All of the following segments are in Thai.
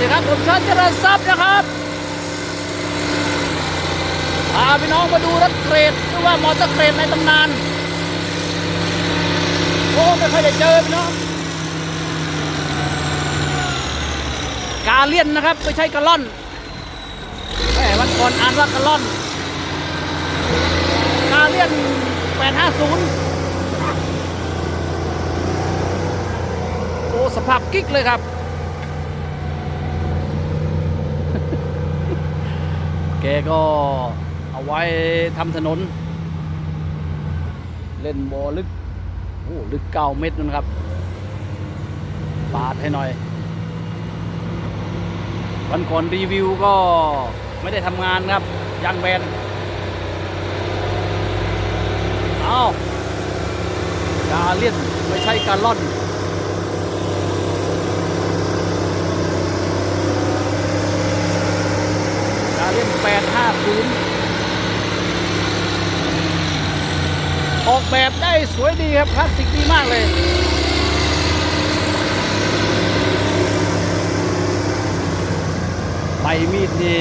ดีครับผมชันเจริญทรัพย์นะครับพาพี่น้องมาดูรถเกรดหรือว่ามอเตอร์เกรดในตำนานโอ้ไม่ค่อยได้เจอพี่น้องกาเลียนนะครับไม่ใช่กะล่อนแหมวันก่อนอ่านว่ากะล่อน กาเลียน 850 โอ้สภาพกิ๊กเลยครับ แกก็เอาไว้ทำถนน เล่นบอลึกโอ้ลึกเก้าเมตรนะครับ ปาดให้หน่อย วันก่อนรีวิวก็ไม่ได้ทำงานครับยางแบนเอากาเลียนไม่ใช่การล่อน กาเลียน850ออกแบบได้สวยดีครับ คลาสสิกดีมากเลยใบมีดนี่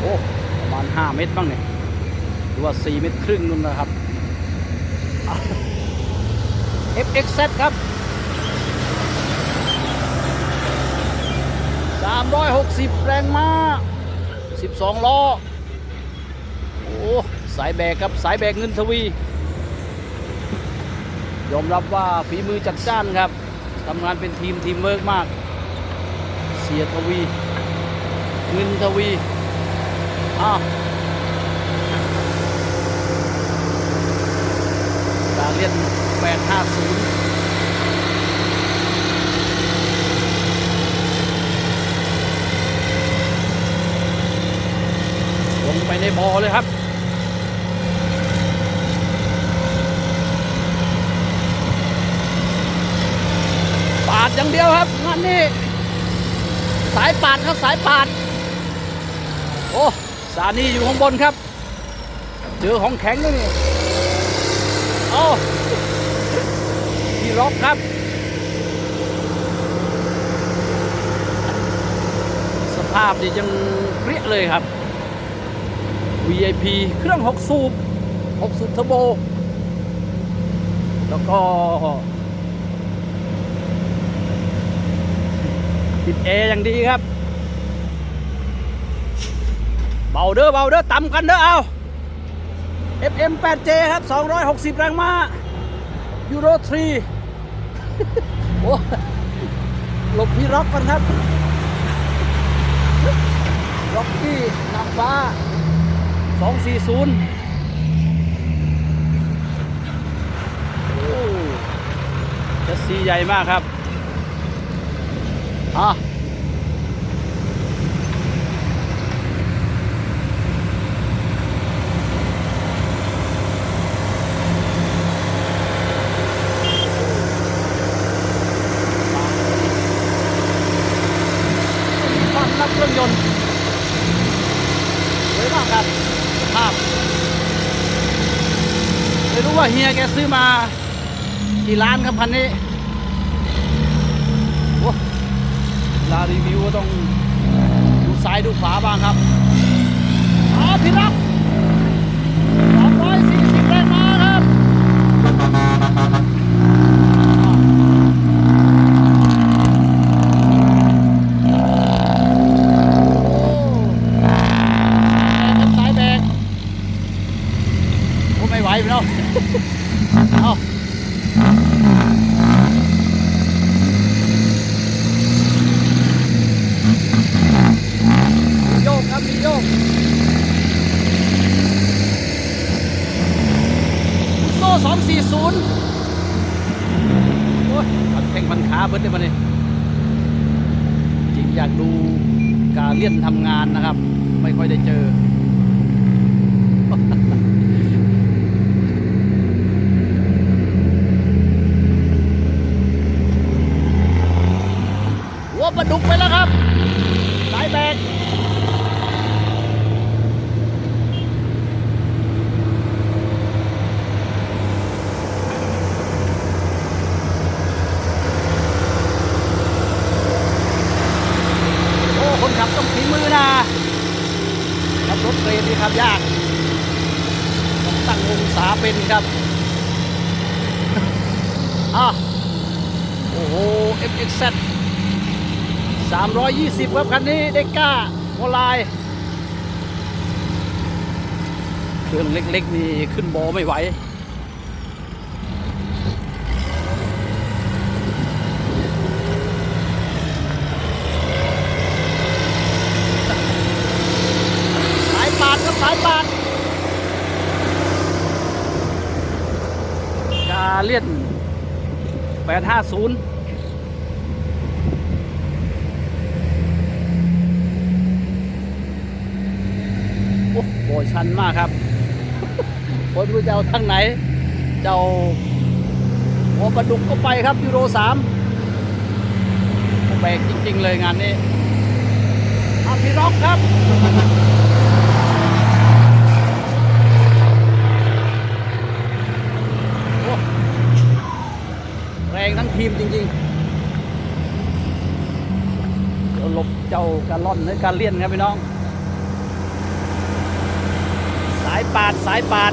โอ้ประมาณ 5 เมตรบ้างเนี่ยหรือว่า 4 เมตรครึ่งนู่นนะครับ FXZ ครับ 360 แรงม้า 12 ล้อ โอ้ สายแบกครับ สายแบกเงินทวี ยอมรับว่าฝีมือจัดจ้านครับ ทำงานเป็นทีมทีมเวิร์กมาก เสียทวี เงินทวี อ้าวการเรียน850 ลงไป ในบ่อเลยครับปาดอย่างเดียวครับงานนี้สายปาดครับสายปาด โอ้สานีอยู่ข้างบนครับ เจอของแข็งแล้วยนี่โอ้พี่ล็อกครับสภาพนี่ยังเปรี้ยเลยครับ VIP เครื่อง 6 สูบ 6 สูบเทอร์โบ แล้วก็ติดแออย่างดีครับ เบาเด้อเบาเด้อต่ำกันเด้อเอา FM 8J ครับ 260 แรงม้ายูโร3โอ้หลบพี่ร็อกกันครับ ร็อกกี้นางฟ้า 240โอ้จะซีใหญ่มากครับ อะบ้านนักเครื่องยนต์ สวยมากครับสภาพไม่รู้ว่า เฮียแกซื้อมากี่ล้านครับพันนี้โอ้ลารีวิวก็ต้องดูซ้ายดูขวาบ้างครับอ๋อพี่รับ240แรงม้าครับสายแบกโอ้ ไม่ไหวพี่น้องเอามีโยกครับมีโยกโซ่สองสี่ศูนย์โอ้ยพันแข่งพันขาเบิดได้มาเนี่ยจริงอยากดูการเลี่ยนทำงานนะครับ ไม่ค่อยได้เจอ ปลาดุกไปแล้วครับ สายแบกโอ้คนขับต้องขีมือนะขับรถเครนนี่ครับยากต้องตั้งองศาเป็นครับอะโอ้โห FXZ 320 ครับคันนี้เด็กก้าโมลาย เครื่องเล็ก ๆ นี่ขึ้นบอไม่ไหวสายปาดครับสายปาดกาเลียน850 อ้โหชันมากครับคนรู้จะเอาทางไหนเจ้าหัวปลาดุกก็ไปครับยูโรสามแบกจริง ๆ เลยงานนี้อาพี่ร็อกครับแรงทั้งทีมจริงๆเดี๋ยวหลบเจ้าการล่อนหรือการเลี่ยนครับพี่น้อง สายปาดสายปาด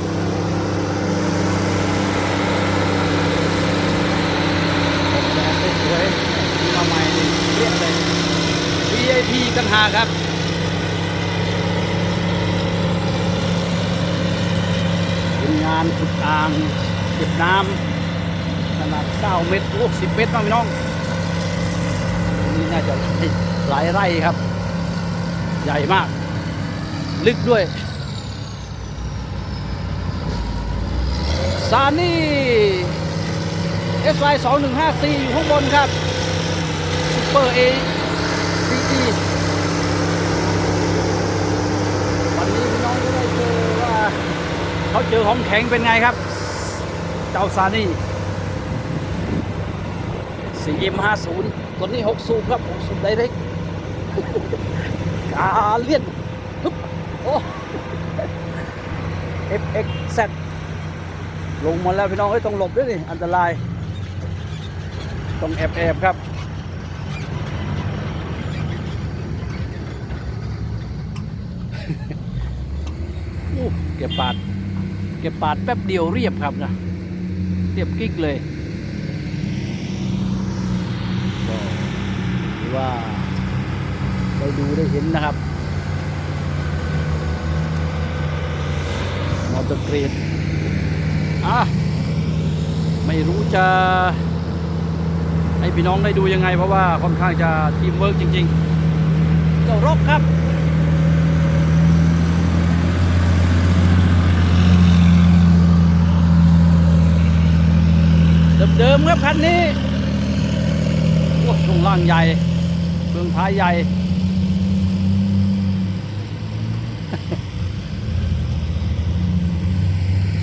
ออกแบบได้สวยมีมาใหม่นี่เรียกเลย VIP กันหากครับเป็นงานขุดอ่างเก็บน้ำขนาด9เมตรโอ้10เมตรนะพี่น้องนี่น่าจะหลายไร่ครับ ใหญ่มาก ลึกด้วย ซานี่ SY 2154อยู่ข้างบนครับซูเปอร์ A CE วันนี้พี่น้องจะได้เจอว่าเขาเจอของแข็งเป็นไงครับ เจ้าซานี่ CM 50ตัวนี้6สูบครับ6สูบไดเรกกาเลียนฮึโอ้ FXZ ลงมาแล้วพี่น้องเอ้ยต้องหลบด้วยนี่อันตราย ต้องแอบแอบครับ เก็บปาด เก็บปาดแป๊บเดียวเรียบครับนะ เรียบกิ๊กเลยก็ถือว่าได้ดูได้เห็นนะครับมอเตอร์เกรด อะไม่รู้จะให้พี่น้องได้ดูยังไง เพราะว่าค่อนข้างจะทีมเวิร์กจริงๆเจ้ารกครับเดิมๆครับคันนี้โอ้ช่วงล่างใหญ่เบื้องท้ายใหญ่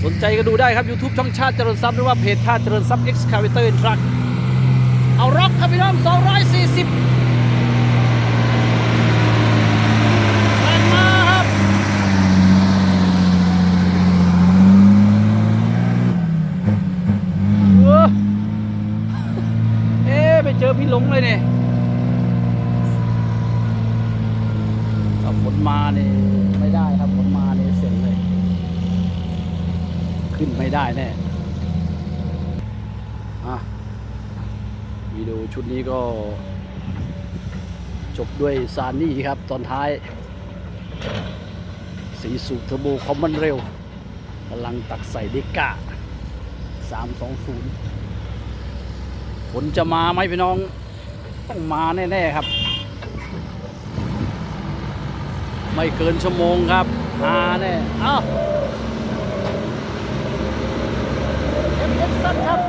สนใจก็ดูได้ครับ YouTube ช่องชาติเจริญทรัพย์หรือว่าเพจชาติเจริญทรัพย์ Excavator and Truck เอาร็อกครับพี่น้อง240แรงมาครับเออเอ๊ะไปเจอพี่หลงเลยเนี่ยถ้าฝนมาเนี่ยไม่ได้ครับฝนมาเนี่ยเสร็จเลย ขึ้น ได้แน่อะวิดีโอชุดนี้ก็ จบด้วยซานนี่ครับ ตอนท้าย สีสูบเทอร์โบคอมมันเร็วกำลังตักใส่เดก้า320ฝนจะมาไหมพี่น้อง ต้องมาแน่ ๆ ครับ ไม่เกินชั่วโมงครับ มาแน่อ้าว เอ็มเอ็กซ์ครับ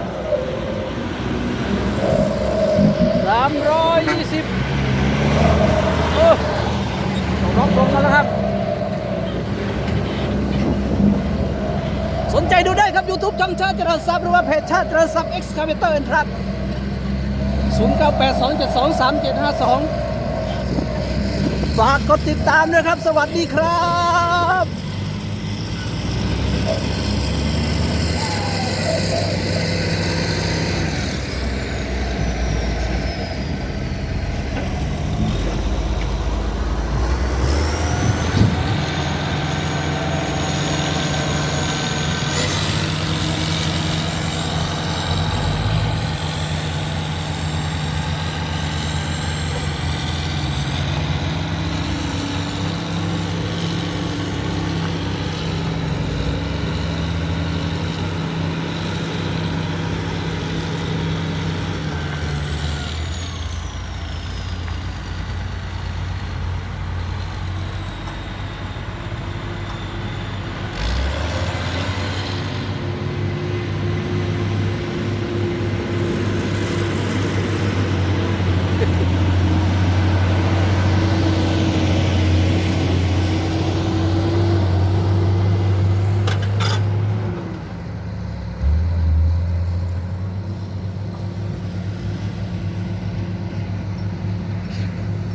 สามร้อยยี่สิบเออต้องล็อกลงมาแล้วครับ สนใจดูได้ครับ YouTube ช่องชาติเจริญทรัพย์หรือว่าเพจชาติเจริญทรัพย์ Excavator and Truck 0982723752 ฝากกดติดตามด้วยครับ สวัสดีครับ